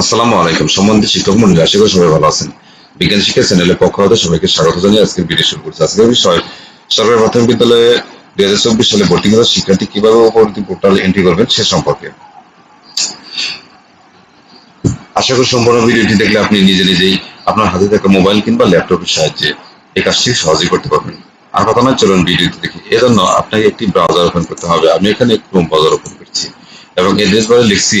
আসসালামু আলাইকুম। সম্বন্ধে শিক্ষক মন্ডলী, আশা করি সবাই ভালো আছেন। বিজ্ঞান শিক্ষা চ্যানেলের পক্ষ হতে সবাইকে স্বাগত জানিয়ে আজকের ভিডিও শুরু করছি। আজকের বিষয় সরকারি প্রাথমিক বিদ্যালয়ে দুই হাজার চব্বিশ সালে ভর্তি করা শিক্ষার্থী কীভাবে পরবর্তী পোর্টাল এন্ট্রি করবেন সে সম্পর্কে। আশা করি সম্পূর্ণ ভিডিওটি দেখলে আপনি নিজে নিজেই আপনার হাতে থাকা মোবাইল কিংবা ল্যাপটপের সাহায্যে এই কাজটি সহজেই করতে পারবেন। আর কথা নয়, চলুন ভিডিওটি দেখি। এজন্য আপনাকে একটি ব্রাউজার ওপেন করতে হবে। আমি এখানে ক্রোম ব্রাউজার ওপেন করছি এবং এড্রেস বারে লিখছি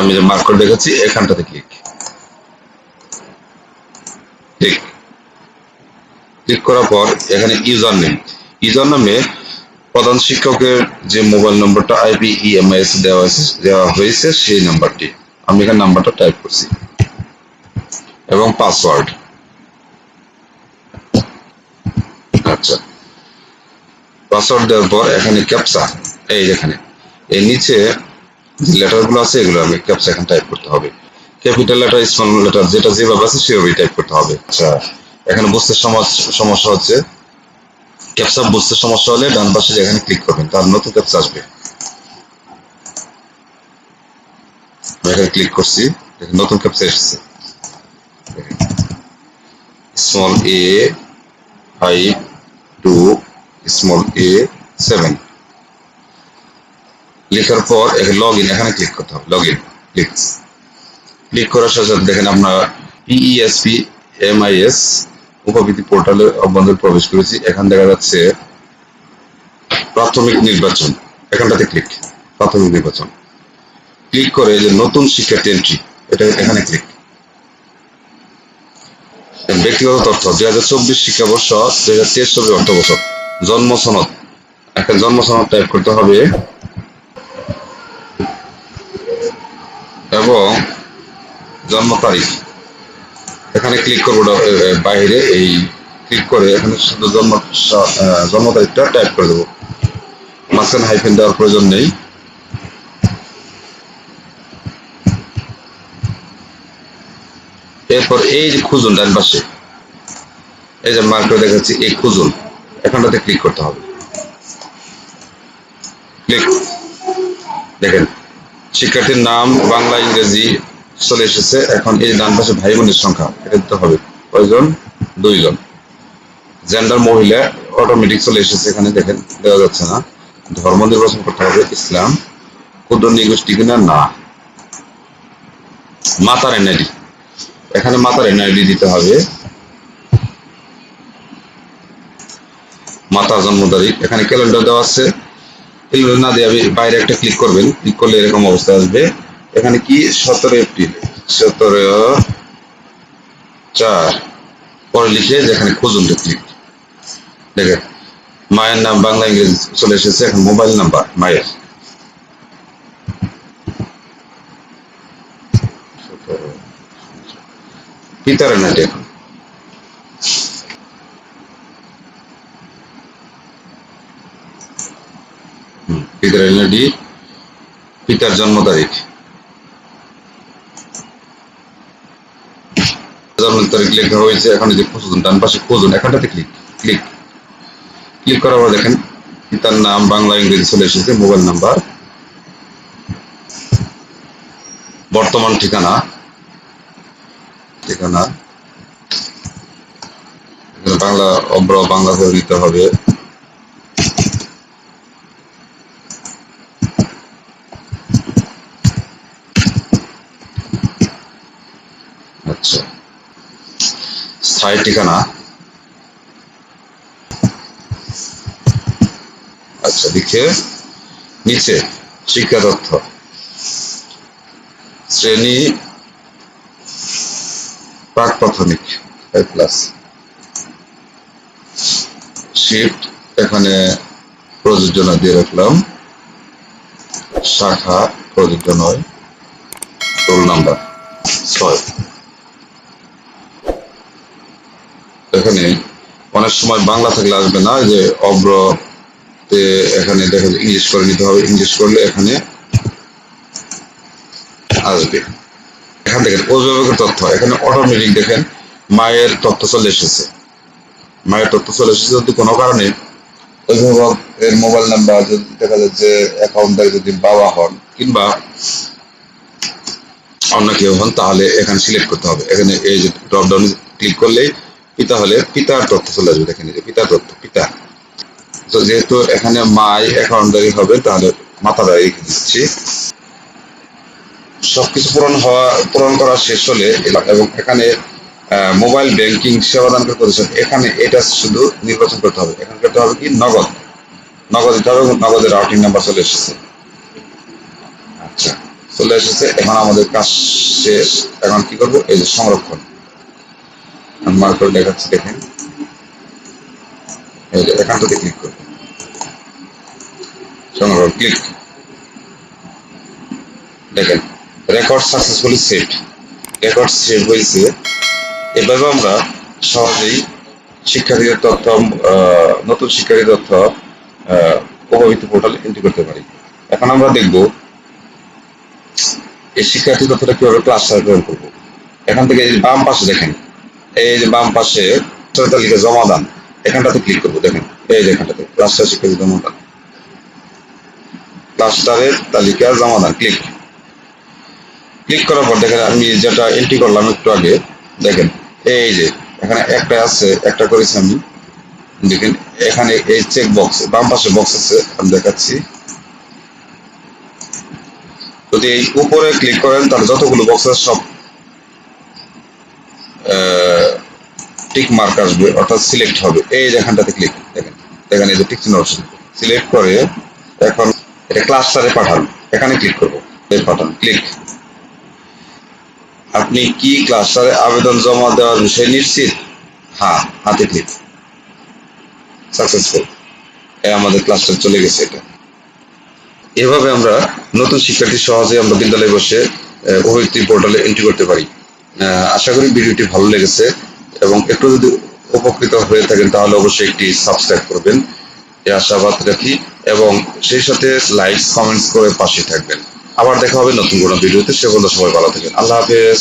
আমি যে মার্ক করে দেখাচ্ছি এখানটাতে ক্লিক ক্লিক ক্লিক করার পর এখানে ইউজার নেম ইউজার নামে প্রধান শিক্ষকের যে মোবাইল নম্বরটা আইপি ইএমআইএস দেওয়া দেওয়া হয়েছে সেই নাম্বারটি আমি এখানে নাম্বারটা টাইপ করছি। এবং পাসওয়ার্ড আচ্ছা। পাসওয়ার্ড দেওয়ার পর এখানে ক্যাপচা এই যেখানে এই নিচে যে লেটারগুলো আছে, এগুলো আমি এখানে টাইপ করতে হবে। ক্যাপিটাল লেটার স্মল লেটার যেটা যেভাবে আছে, সেভাবেই টাইপ করতে হবে। আচ্ছা এখানে বুঝতে সমস্যা হচ্ছে। ক্যাপচা বুঝতে সমস্যা হলে ডান পাশে যেখানে ক্লিক করবেন, তার নতুন ক্যাপচা আসবে। এখানে ক্লিক করছি নতুন ক্যাপচা এসেছে। Small A five two small A seven লেখার পর লগ ইন এখানে ক্লিক করতে হবে লগ ইন ক্লিক ক্লিক করার সাথে সাথে দেখেন আমরা পিইএসপি এমআইএস উপবৃত্তি পোর্টালে অভ্যন্তরে প্রবেশ করেছি। এখান দেখা যাচ্ছে প্রাথমিক নির্বাচন, এখানটাতে ক্লিক প্রাথমিক নির্বাচন। ক্লিক করে যে নতুন শিক্ষার্থী এন্ট্রি এটা এখানে ক্লিক ব্যক্তিগত তথ্য, দুই হাজার চব্বিশ শিক্ষাবর্ষ, দুই হাজার তেইশ চব্বিশ অর্থ বছর জন্ম সনদ। একটা জন্ম সনদ টাইপ করতে হবে। এবং জন্ম তারিখ। এখানে ক্লিক করব বাইরে এই ক্লিক করে এখানে শুধু জন্ম জন্ম তারিখটা টাইপ করে দেবো। মাঝখানে হাইফেন দেওয়ার প্রয়োজন নেই। এরপর এই যে খুঁজুন ডান পাশে, এই যে মার্ক করে দেখাচ্ছি, এই খুঁজুন, এখানটাতে ক্লিক করতে হবে। ক্লিক দেখেন শিক্ষার্থীর নাম বাংলা, ইংরেজি চলে এসেছে। এখন এই ডান পাশে ভাই বোনের সংখ্যা, এটা দিতে হবে। কয়জন? দুইজন। জেন্ডার মহিলা অটোমেটিক চলে এসেছে এখানে, দেখেন, দেওয়া যাচ্ছে না। ধর্ম নির্বাচন করতে হবে, ইসলাম। ক্ষুদ্র নিগোষ্ঠী কিনা? না। মাতার এনআইডি এখানে মাতার এনআইডি দিতে হবে। মাতার জন্ম তারিখ এখানে ক্যালেন্ডার দেওয়া আছে। ক্যালেন্ডার না দিয়ে বাইরে একটা ক্লিক করবেন। ক্লিক করলে এরকম অবস্থা আসবে। এখানে কি? সতেরো এপ্রিল সতেরো চার। পরে লিখে যেখানে খুঁজুন ক্লিক দেখেন, মায়ের নাম বাংলা, ইংরেজি চলে এসেছে। এখন মোবাইল নাম্বার মায়ের। পিতার নাটে এখন পিতার এনআইডি পিতার জন্ম তারিখ। জন্ম তারিখ লেখা হয়েছে, এখন যে খুঁজুন ডান পাশে খুঁজুন এখানটাতে ক্লিক ক্লিক ক্লিক করার পর দেখেন, পিতার নাম, বাংলা, ইংরেজি চলে এসেছে, মোবাইল নাম্বার। বর্তমান ঠিকানা। ঠিকানা। বাংলা, অব্র বাংলা ধরে দিতে হবে। আচ্ছা স্থায়ী ঠিকানা। আচ্ছা লিখে নিচে শিক্ষা তথ্য। শ্রেণি প্রাক প্রাথমিক ফাইভ প্লাস শিফট এখানে প্রযোজনা দিয়ে রাখলাম। শাখা প্রযোজ্য নয় রোল নাম্বার ছয়। সময় বাংলা থাকলে আসবে না, যে অব্র এখানে দেখা যায় ইংলিশ করে নিতে হবে ইংলিশ করলে এখানে আসবে। এখান থেকে অভিভাবকের তথ্য, এখানে অটোমেটিক দেখেন, মায়ের তথ্য চলে এসেছে। মায়ের তথ্য চলে এসেছে যদি কোনো কারণে অভিভাবক এর মোবাইল নাম্বার যদি দেখা যায় যে অ্যাকাউন্টে যদি বাবা হন কিংবা অন্য কেউ হন, তাহলে এখানে সিলেক্ট করতে হবে। এখানে এই যে ড্রপ ডাউন ক্লিক করলেই পিতা হলে পিতার তথ্য চলে আসবে, দেখেন পিতার তথ্য পিতা। তো যেহেতু এখানে মাই অ্যাকাউন্টদারি হবে, তাহলে মাতাটা রেখে দিচ্ছি। সবকিছু পূরণ হওয়া, পূরণ করা শেষ হলে এবং এখানে মোবাইল ব্যাংকিং সেবাদান প্রতিষ্ঠান এখানে এটা শুধু নির্বাচন করতে হবে। এখানে করতে হবে কি? নগদ। নগদ দিতে হবে নগদের রাউটিং নাম্বার চলে এসেছে। আচ্ছা চলে এসেছে। এখন আমাদের কাজ শেষ। এখন কি করব? এই যে সংরক্ষণ। মার্ক দেখাচ্ছি, দেখেন। ক্লিক করব সংরক্ষণ ক্লিক দেখেন রেকর্ড সাকসেসফুলি রেকর্ড হয়েছে। এভাবে আমরা সহজেই শিক্ষার্থীদের তথ্য নতুন শিক্ষার্থীর তথ্য প্রভাবিত পোর্টালে এন্ট্রি করতে পারি। এখন আমরা দেখব এই শিক্ষার্থী তথ্যটা কীভাবে ক্লাস সার্ভে করব। এখান থেকে বাম পাশে দেখেন। এই যে বাম পাশে তালিকা জমা দান, এখানটাতে ক্লিক করব, দেখেন, এই যে এখানটাতে ক্লাস্টার শিক্ষার্থী জমা দান। ক্লাস্টারের তালিকা জমা দান ক্লিক ক্লিক করার পর দেখেন আমি যেটা এন্ট্রি করলাম একটু আগে, দেখেন, এই যে, এখানে একটা আছে, একটা করেছি আমি। দেখেন, এখানে এই চেক বক্স বাম পাশে বক্স আছে, আমি দেখাচ্ছি। যদি এই উপরে ক্লিক করেন, তাহলে যতগুলো বক্স আছে সব টিক মার্ক আসবে অর্থাৎ সিলেক্ট হবে। এই যে এখানটাতে ক্লিক দেখেন দেখেন এই যে টিক চিহ্ন অপশন সিলেক্ট করে এখন এটা ক্লাস্টারে পাঠান। এখানে ক্লিক করব। এই পাঠান ক্লিক আপনি কি ক্লাস্টারে আবেদন জমা দেওয়ার বিষয়ে নিশ্চিত? হ্যাঁ হাতে ক্লিক সাকসেসফুল আমাদের ক্লাস্টার চলে গেছে এটা। এভাবে আমরা নতুন শিক্ষার্থী সহজে আমরা বিদ্যালয়ে বসে ওহিত্রী পোর্টালে এন্ট্রি করতে পারি। আশা করি ভিডিওটি ভালো লেগেছে। এবং একটু যদি উপকৃত হয়ে থাকেন, তাহলে অবশ্যই একটি সাবস্ক্রাইব করবেন। এ আশাবাদ রাখি এবং সেই সাথে লাইক কমেন্টস করে পাশে থাকবেন। আবার দেখা হবে নতুন কোনো ভিডিওতে। সে পর্যন্ত সবাই ভালো থাকেন। আল্লাহ হাফেজ।